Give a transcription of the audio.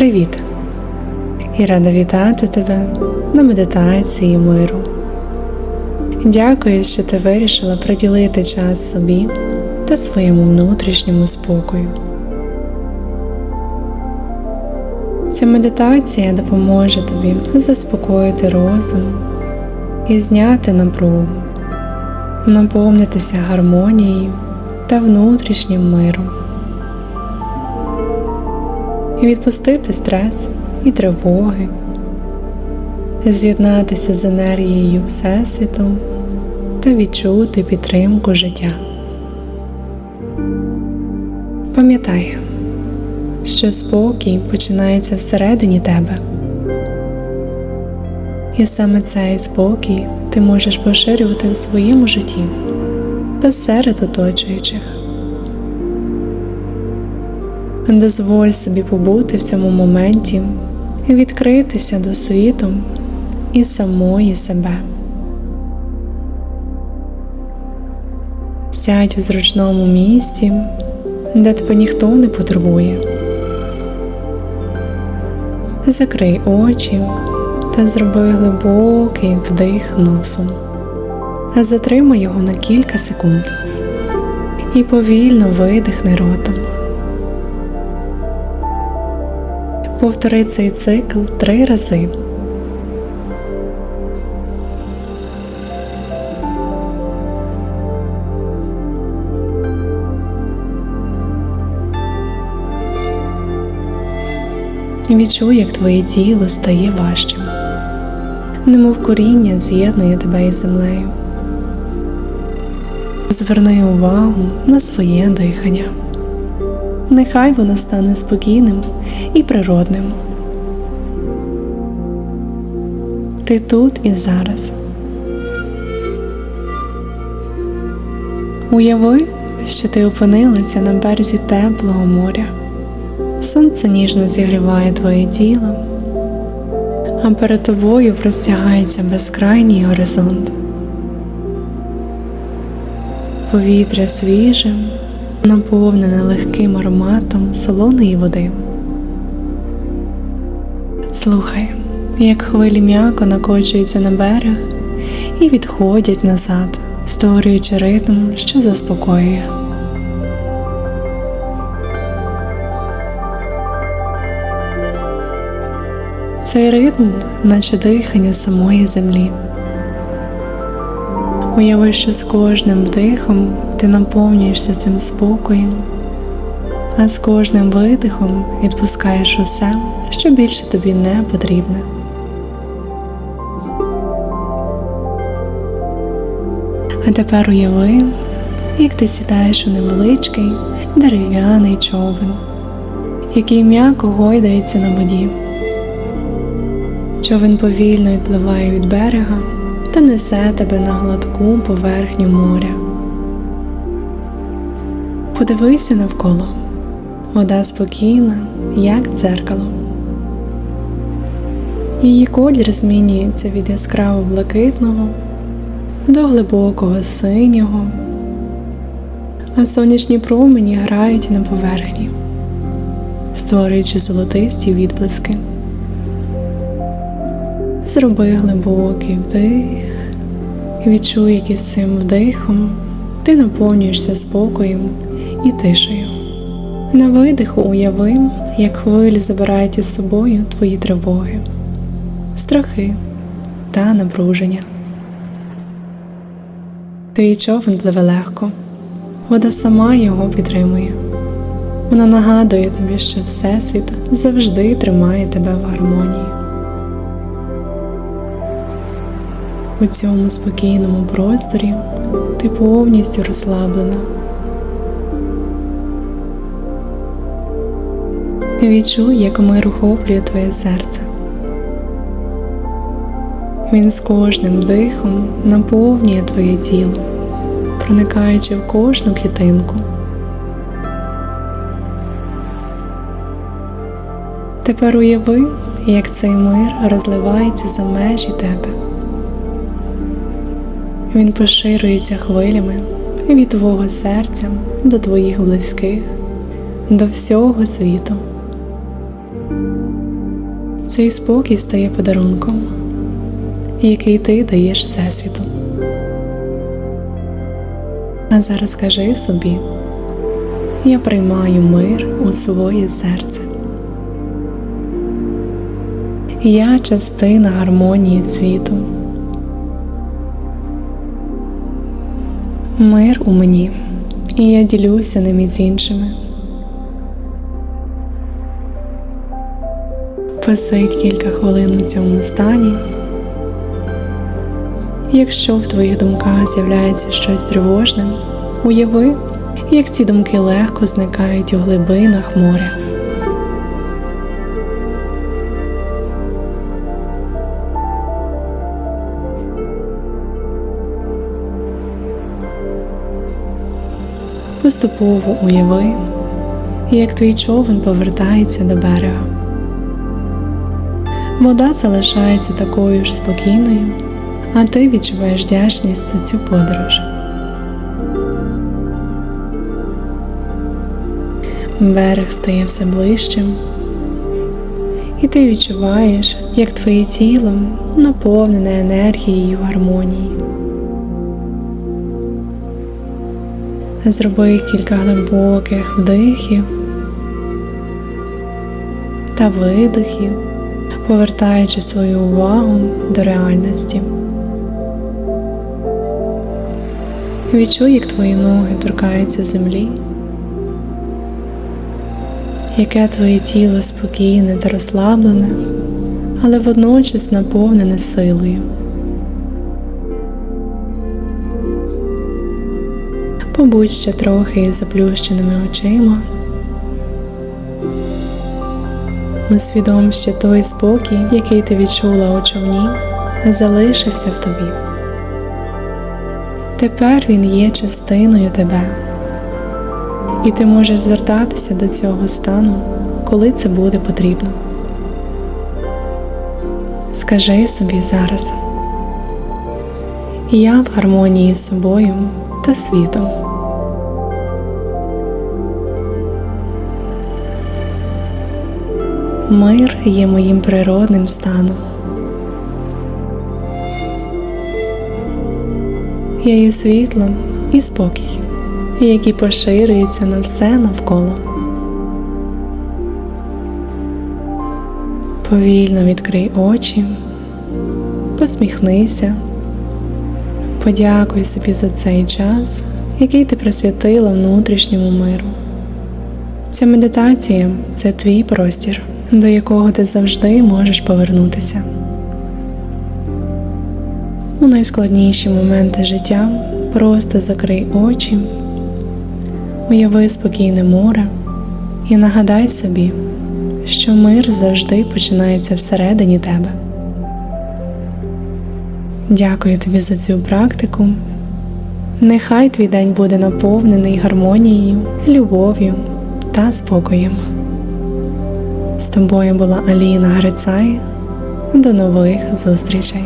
Привіт! І рада вітати тебе на медитації миру. Дякую, що ти вирішила приділити час собі та своєму внутрішньому спокою. Ця медитація допоможе тобі заспокоїти розум і зняти напругу, наповнитися гармонією та внутрішнім миром і відпустити стрес і тривоги, з'єднатися з енергією Всесвіту та відчути підтримку життя. Пам'ятай, що спокій починається всередині тебе. І саме цей спокій ти можеш поширювати у своєму житті та серед оточуючих. Дозволь собі побути в цьому моменті і відкритися до світу і самої себе. Сядь у зручному місці, де тебе ніхто не потребує. Закрий очі та зроби глибокий вдих носом. Затримай його на кілька секунд і повільно видихни ротом. Повтори цей цикл три рази. Відчуй, як твоє тіло стає важчим, немов коріння з'єднує тебе із землею. Зверни увагу на своє дихання. Нехай воно стане спокійним і природним. Ти тут і зараз. Уяви, що ти опинилася на березі теплого моря. Сонце ніжно зігріває твоє тіло, а перед тобою простягається безкрайній горизонт. Повітря свіже, наповнене легким ароматом солоної води. Слухай, як хвилі м'яко накочуються на берег і відходять назад, створюючи ритм, що заспокоює. Цей ритм, наче дихання самої землі. Уяви, що з кожним вдихом ти наповнюєшся цим спокоєм, а з кожним видихом відпускаєш усе, що більше тобі не потрібне. А тепер уяви, як ти сідаєш у невеличкий дерев'яний човен, який м'яко гойдається на воді. Човен повільно відпливає від берега та несе тебе на гладку поверхню моря. Подивися навколо, вода спокійна, як дзеркало. Її колір змінюється від яскраво блакитного до глибокого синього, а сонячні промені грають на поверхні, створюючи золотисті відблиски. Зроби глибокий вдих і відчуй, як із цим вдихом ти наповнюєшся спокоєм і тишею. На видиху уяви, як хвилі забирають із собою твої тривоги, страхи та напруження. Твій човен пливе легко, вода сама його підтримує. Вона нагадує тобі, що Всесвіт завжди тримає тебе в гармонії. У цьому спокійному просторі ти повністю розслаблена. Відчуй, як мир охоплює твоє серце. Він з кожним дихом наповнює твоє тіло, проникаючи в кожну клітинку. Тепер уяви, як цей мир розливається за межі тебе. Він поширюється хвилями від твого серця до твоїх близьких, до всього світу. Цей спокій стає подарунком, який ти даєш Всесвіту. А зараз кажи собі, я приймаю мир у своє серце. Я частина гармонії світу. Мир у мені, і я ділюся ним із іншими. Посидь кілька хвилин у цьому стані. Якщо в твоїх думках з'являється щось тривожне, уяви, як ці думки легко зникають у глибинах моря. Поступово уяви, як твій човен повертається до берега. Вода залишається такою ж спокійною, а ти відчуваєш вдячність за цю подорож. Берег стає все ближчим, і ти відчуваєш, як твоє тіло наповнене енергією гармонії. Зроби кілька глибоких вдихів та видихів, повертаючи свою увагу до реальності. Відчуй, як твої ноги торкаються землі, яке твоє тіло спокійне та розслаблене, але водночас наповнене силою. Побудь ще трохи заплющеними очима. Усвідом, що той спокій, який ти відчула у човні, залишився в тобі. Тепер він є частиною тебе, і ти можеш звертатися до цього стану, коли це буде потрібно. Скажи собі зараз. Я в гармонії з собою та світом. Мир є моїм природним станом. Я є світлом і спокій, який поширюється на все навколо. Повільно відкрий очі, посміхнися, подякуй собі за цей час, який ти присвятила внутрішньому миру. Ця медитація це твій простір, до якого ти завжди можеш повернутися. У найскладніші моменти життя просто закрий очі, уяви спокійне море і нагадай собі, що мир завжди починається всередині тебе. Дякую тобі за цю практику. Нехай твій день буде наповнений гармонією, любов'ю та спокоєм. З тобою була Аліна Грицай. До нових зустрічей!